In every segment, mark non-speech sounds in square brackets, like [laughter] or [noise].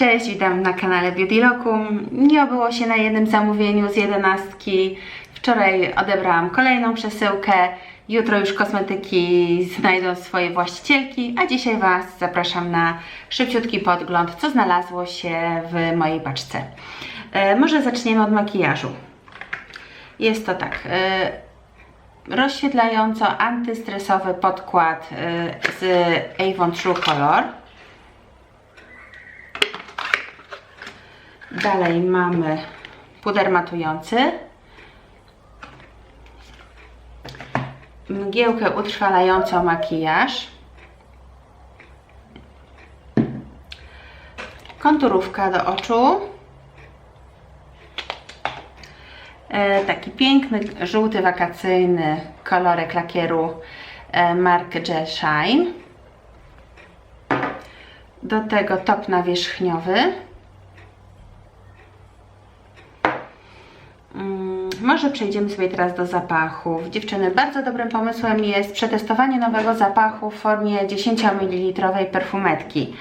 Cześć, witam na kanale Beauty Locum. Nie obyło się na jednym zamówieniu z jedenastki. Wczoraj odebrałam kolejną przesyłkę. Jutro już kosmetyki znajdą swoje właścicielki, a dzisiaj Was zapraszam na szybciutki podgląd, co znalazło się w mojej paczce. E, może zaczniemy od makijażu. Jest to tak. E, rozświetlająco antystresowy podkład e, z Avon True Color. Dalej mamy puder matujący, mgiełkę utrwalającą makijaż, konturówka do oczu, e, taki piękny, żółty, wakacyjny kolorek lakieru e, marki Gel Shine, do tego top nawierzchniowy, Mm, Może przejdziemy sobie teraz do zapachów. Dziewczyny, bardzo dobrym pomysłem jest przetestowanie nowego zapachu w formie 10 ml perfumetki.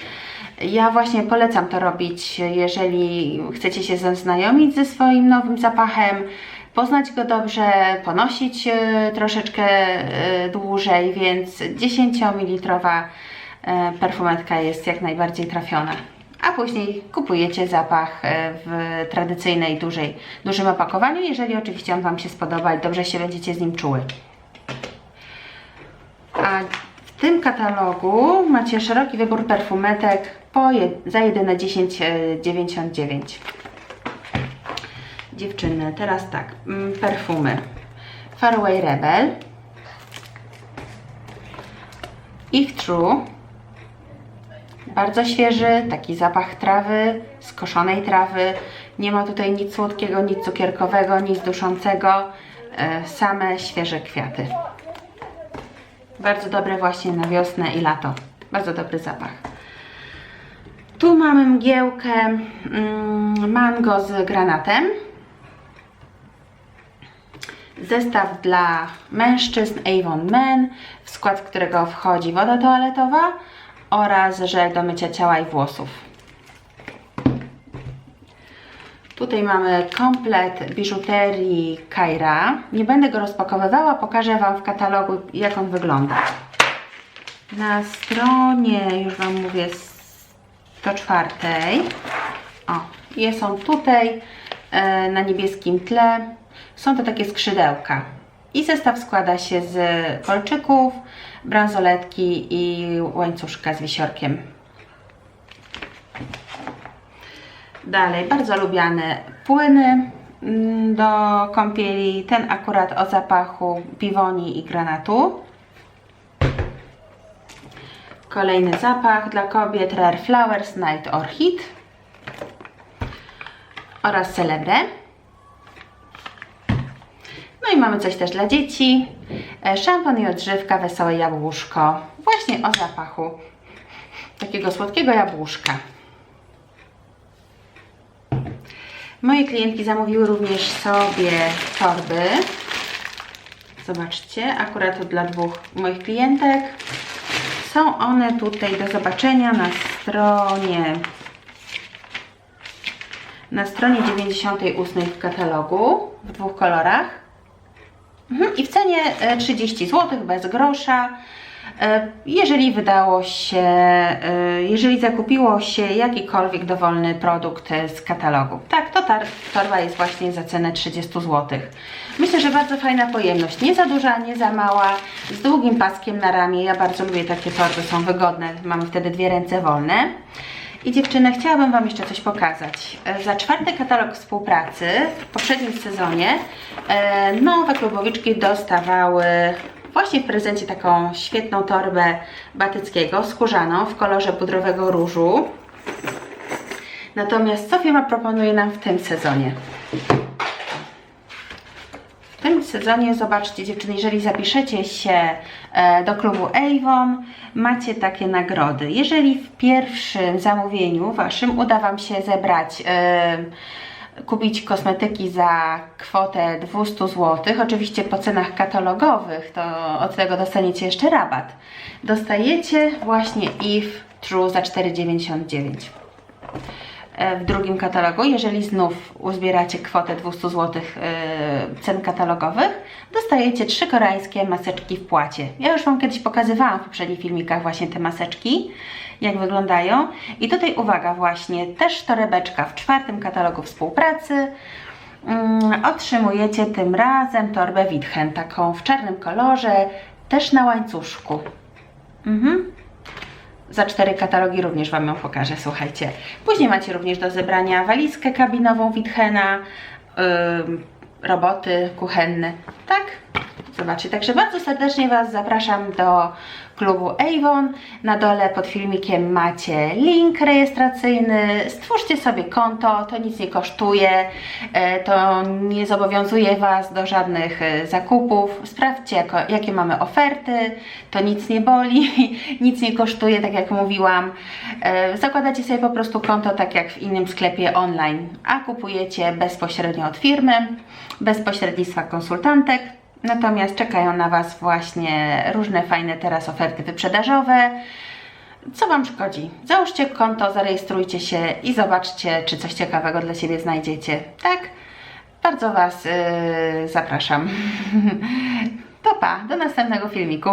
Ja właśnie polecam to robić, jeżeli chcecie się zaznajomić ze swoim nowym zapachem, poznać go dobrze, ponosić e, troszeczkę e, dłużej, więc 10 ml perfumetka jest jak najbardziej trafiona a później kupujecie zapach e, w tradycyjnej, dużej, dużym opakowaniu, jeżeli oczywiście on Wam się spodoba i dobrze się będziecie z nim czuły. A w tym katalogu macie szeroki wybór perfumetek po za jedyne 10,99. Dziewczyny, teraz tak, mm, perfumy. Faraway Rebel, Ich True, bardzo świeży, taki zapach trawy, skoszonej trawy. Nie ma tutaj nic słodkiego, nic cukierkowego, nic duszącego. E, same świeże kwiaty. Bardzo dobre właśnie na wiosnę i lato. Bardzo dobry zapach. Tu mamy mgiełkę mm, mango z granatem. Zestaw dla mężczyzn Avon Men, w skład którego wchodzi woda toaletowa oraz żel do mycia ciała i włosów. Tutaj mamy komplet biżuterii Kaira. Nie będę go rozpakowywała, pokażę Wam w katalogu jak on wygląda. Na stronie, już Wam mówię, 104. O, jest on tutaj e, na niebieskim tle. Są to takie skrzydełka. I zestaw składa się z kolczyków, bransoletki i łańcuszka z wisiorkiem. Dalej, bardzo lubiane płyny mm, do kąpieli. Ten akurat o zapachu piwoni i granatu. Kolejny zapach dla kobiet Rare Flowers Night Orchid oraz Celebre. Mamy coś też dla dzieci. E, Szampon i odżywka Wesołe Jabłuszko. Właśnie o zapachu takiego słodkiego jabłuszka. Moje klientki zamówiły również sobie torby. Zobaczcie, akurat dla dwóch moich klientek. Są one tutaj do zobaczenia na stronie na stronie 98 w katalogu w dwóch kolorach. Mhm, I w cenie e, 30 zł bez grosza. E, Jeżeli wydało się, e, jeżeli zakupiło się jakikolwiek dowolny produkt e, z katalogu. Tak, to torba jest właśnie za cenę 30 zł. Myślę, że bardzo fajna pojemność. Nie za duża, nie za mała, z długim paskiem na ramię. Ja bardzo lubię takie torby, są wygodne. Mamy wtedy dwie ręce wolne. I dziewczyny, chciałabym Wam jeszcze coś pokazać. E, Za czwarty katalog współpracy w poprzednim sezonie e, nowe klubowiczki dostawały właśnie w prezencie taką świetną torbę batyckiego, skórzaną w kolorze pudrowego różu. Natomiast co firma proponuje nam w tym sezonie? Sezonie, zobaczcie dziewczyny, jeżeli zapiszecie się e, do klubu Avon, macie takie nagrody. Jeżeli w pierwszym zamówieniu waszym uda Wam się zebrać, e, kupić kosmetyki za kwotę 200 zł, oczywiście po cenach katalogowych, to od tego dostaniecie jeszcze rabat. Dostajecie właśnie Eve True za 4,99. E, w drugim katalogu, jeżeli znów uzbieracie kwotę 200 zł e, cen katalogowych, dostajecie trzy koreańskie maseczki w płacie. Ja już Wam kiedyś pokazywałam w poprzednich filmikach właśnie te maseczki, jak wyglądają. I tutaj uwaga właśnie, też torebeczka w czwartym katalogu współpracy. Mm, otrzymujecie tym razem torbę Witchen, taką w czarnym kolorze, też na łańcuszku. Mhm. Za cztery katalogi również Wam ją pokażę, słuchajcie. Później macie również do zebrania walizkę kabinową Witchena, ym, roboty kuchenne, tak? Zobaczcie, także bardzo serdecznie Was zapraszam do klubu Avon. Na dole pod filmikiem macie link rejestracyjny. Stwórzcie sobie konto, to nic nie kosztuje, e, to nie zobowiązuje Was do żadnych e, zakupów. Sprawdźcie, jakie mamy oferty, to nic nie boli, [laughs] nic nie kosztuje, tak jak mówiłam. E, Zakładacie sobie po prostu konto, tak jak w innym sklepie online, a kupujecie bezpośrednio od firmy, bez pośrednictwa konsultantek. Natomiast czekają na Was właśnie różne fajne teraz oferty wyprzedażowe. Co Wam szkodzi? Załóżcie konto, zarejestrujcie się i zobaczcie, czy coś ciekawego dla siebie znajdziecie. Tak? Bardzo Was yy, zapraszam. [laughs] To pa, do następnego filmiku.